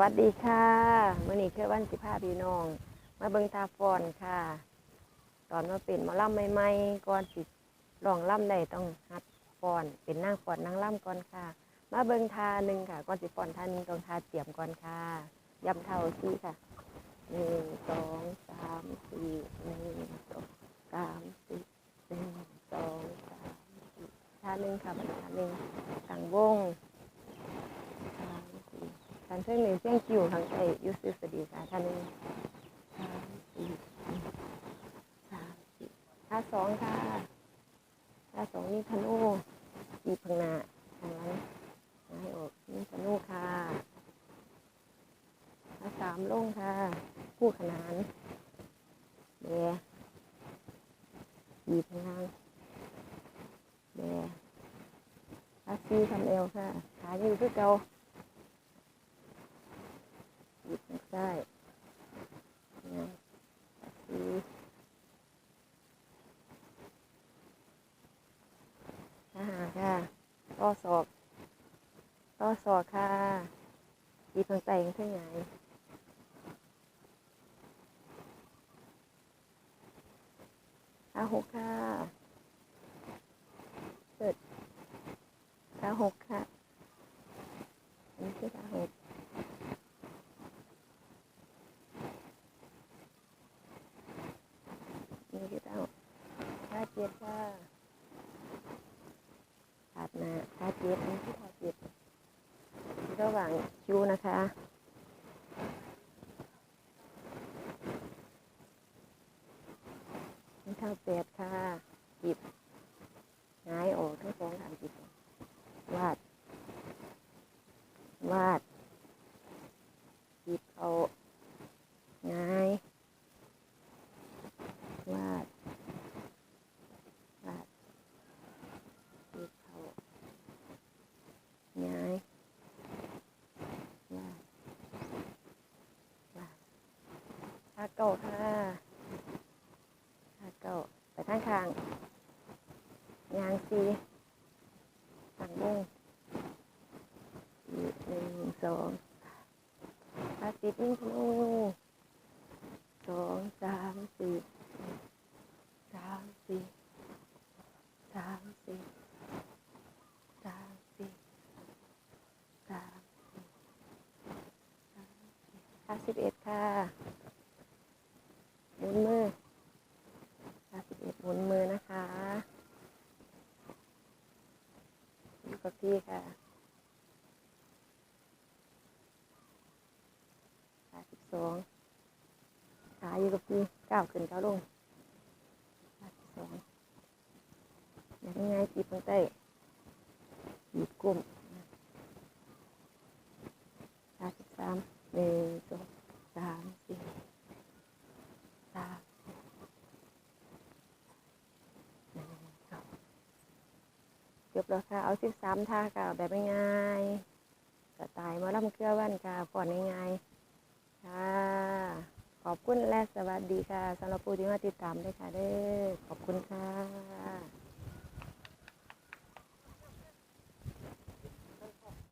วัสดีค่ะมื่อนี้คือวันสิพาพี่น้อง มาเบิงตาฟอนค่ะ ตอนมาเป็นมอลำใหม่ๆก่อนสิร้องล่ำได้ต้องหัดฟอน เป็นนางฟอนนางล่ำก่อนค่ะ มาเบิงทาหนึ่งค่ะก่อนสิฟอนทาหนึ่งต้องทาเตรียมก่อนค่ะย้ำเท่าซี่ค่ะหนึ่งสองสามสี่หนึ่งสองสามสี่หนึ่งสองสามสี่ทาหนึ่งค่ะทาหนึ่งต่างวงสามสี่ ทานเพื่หนึ่งเสี่ยงคิวทางใจยูซิสดีค่ะทานหนึ่งสามสี่สามสี่ทาสองค่ะทาสองนี่ธนูอีพังนาทางหลังให้ออกนี่ธนูค่ะทาสามลงค่ะคู่ขนานแบอีพังล่างแบทาซีทำเอวค่ะขาอยู่คือเก่า อีกทางซ้ายนะทาซีทหารค่ะต่อศอกต่อศอกค่ะอีกทางใต้ยังเท่าไหร่ขาหกค่ะเปิดขาหกค่ะอันนี้คือขาหกนี่คือขาหกขาเจ็ดค่ะขาดหน้าขาเจ็ดนี่คือขาเจ็ดระหว่างคิวนะคะนี่เท้าแปดค่ะหยิบหงายออกทั้งสองทางจิบวาด วาดหยิบเอาหงายวาด วาดหยิบเอาหงายวาด วาดขาเก่าค่ะขาเก่าไปทางข้างยางซีต่างวงอีกหนึ่งสองขาติดนิ่งธนูสองสามสี่สามสี่สามสี่สามสี่สามสี่สามสี่ห้าสิบเอ็ดค่ะ นมือห้าสิบเอ็ดหมุนมือนะคะ อยู่กับพี่ค่ะห้าสิบสองขาอยู่กับพี่ก้าวขึ้นก้าวลงห้าสิบสองอย่างง่ายจีบตรงใต้จีบกลุ่มห้าสิบสามหนึ่งสองสามสี่สามหนึ่งสอง จบแล้วค่ะ เอาสิบสามท่าค่ะแบบง่ายๆกระต่ายมาล่ำเครือวันค่ะก่อนง่ายๆค่ะ ขอบคุณและสวัสดีค่ะสำหรับผู้ที่มาติดตามด้วยค่ะเด้อขอบคุณค่ะ